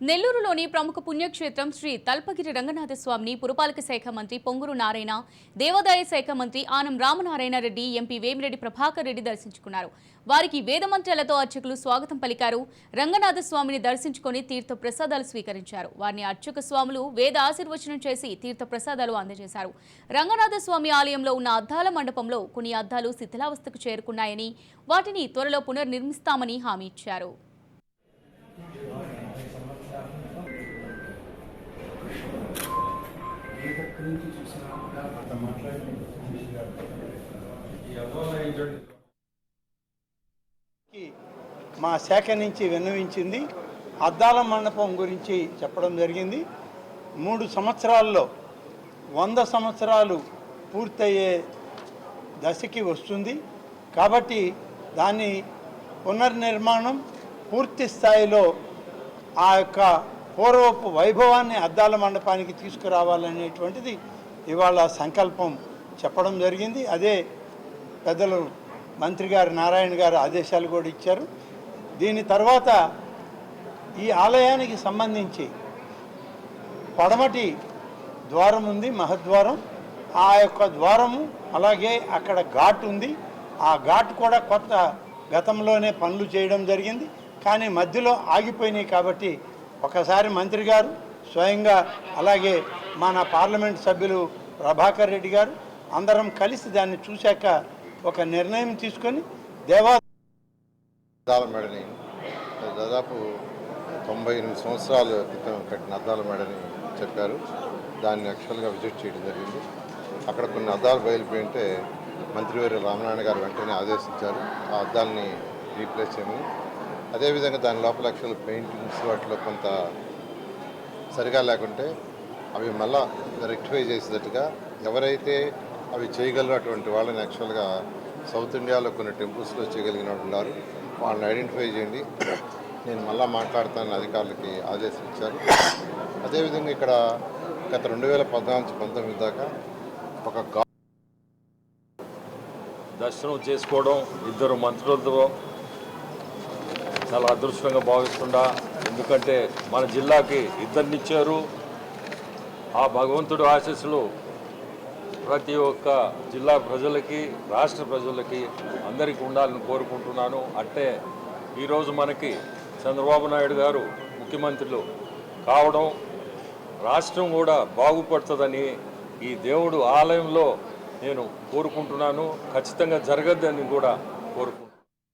నెల్లూరులోని ప్రముఖ పుణ్యక్షేత్రం శ్రీ తల్పగిరి రంగనాథ స్వామిని పురపాలక శాఖ మంత్రి పొంగురు నారాయణ దేవాదాయ శాఖ మంత్రి ఆనం రామనారాయణ రెడ్డి ఎంపీ వేమిరెడ్డి ప్రభాకర్ రెడ్డి దర్శించుకున్నారు. వారికి వేదమంత్రాలతో అర్చకులు స్వాగతం పలికారు. రంగనాథ స్వామిని దర్శించుకొని తీర్థ ప్రసాదాలు స్వీకరించారు. వారిని అర్చక స్వాములు వేద ఆశీర్వచనం చేసి తీర్థ ప్రసాదాలు అందజేశారు. రంగనాథ స్వామి ఆలయంలో ఉన్న అద్దాల మండపంలో కొన్ని అద్దాలు శిథిలావస్థకు చేరుకున్నాయని వాటిని త్వరలో పునర్నిర్మిస్తామని హామీ ఇచ్చారు. మా శాఖ నుంచి విన్నవించింది అద్దాల మండపం గురించి చెప్పడం జరిగింది. మూడు సంవత్సరాల్లో వంద సంవత్సరాలు పూర్తయ్యే దశకి వస్తుంది. కాబట్టి దాని పునర్నిర్మాణం పూర్తి స్థాయిలో ఆ యొక్క పూర్వపు వైభవాన్ని అద్దాల మండపానికి తీసుకురావాలనేటువంటిది ఇవాళ సంకల్పం. చెప్పడం జరిగింది. అదే పెద్దలు మంత్రి గారు నారాయణ గారు ఆదేశాలు కూడా ఇచ్చారు. దీని తర్వాత ఈ ఆలయానికి సంబంధించి పడమటి ద్వారం ఉంది మహద్వారం. ఆ యొక్క ద్వారము అలాగే అక్కడ ఘాట్ ఉంది. ఆ ఘాట్ కూడా కొత్త గతంలోనే పనులు చేయడం జరిగింది. కానీ మధ్యలో ఆగిపోయినాయి కాబట్టి ఒకసారి మంత్రి గారు స్వయంగా అలాగే మన పార్లమెంట్ సభ్యులు ప్రభాకర్ రెడ్డి గారు అందరం కలిసి దాన్ని చూశాక ఒక నిర్ణయం తీసుకొని దేవా అద్దాల మేడని దాదాపు తొంభై ఎనిమిది సంవత్సరాల క్రితం కట్టిన అద్దాల మేడని చెప్పారు. దాన్ని యాక్చువల్గా విజిట్ చేయడం జరిగింది. అక్కడ కొన్ని అద్దాలు బయలుపోయింటే మంత్రివర్య రామనారాయణ గారు వెంటనే ఆదేశించారు. ఆ అద్దాలని రీప్లేస్ చేయమని అదేవిధంగా దాని లోపల యాక్చువల్ పెయింటింగ్స్ వాటిలో కొంత సరిగా లేకుంటే అవి మళ్ళా రెక్టిఫై చేసేటట్టుగా ఎవరైతే అవి చేయగలిగినటువంటి వాళ్ళని యాక్చువల్గా సౌత్ ఇండియాలో కొన్ని టెంపుల్స్లో చేయగలిగిన వాళ్ళు ఉన్నారు వాళ్ళని ఐడెంటిఫై చేయండి. నేను మళ్ళా మాట్లాడతానని అధికారులకి ఆదేశం ఇచ్చారు. అదేవిధంగా ఇక్కడ గత రెండు వేల పద్నాలుగు పంతొమ్మిది దాకా ఒక దర్శనం చేసుకోవడం ఇద్దరు మంత్రులతో చాలా అదృష్టంగా భావిస్తుండా. ఎందుకంటే మన జిల్లాకి ఇద్దరినిచ్చారు. ఆ భగవంతుడు ఆశీస్సులు ప్రతి ఒక్క జిల్లా ప్రజలకి రాష్ట్ర ప్రజలకి అందరికీ ఉండాలని కోరుకుంటున్నాను. అంటే ఈరోజు మనకి చంద్రబాబు నాయుడు గారు ముఖ్యమంత్రులు కావడం రాష్ట్రం కూడా బాగుపడుతుందని ఈ దేవుడు ఆలయంలో నేను కోరుకుంటున్నాను. ఖచ్చితంగా జరగద్దని కూడా కోరుకుంటున్నాను.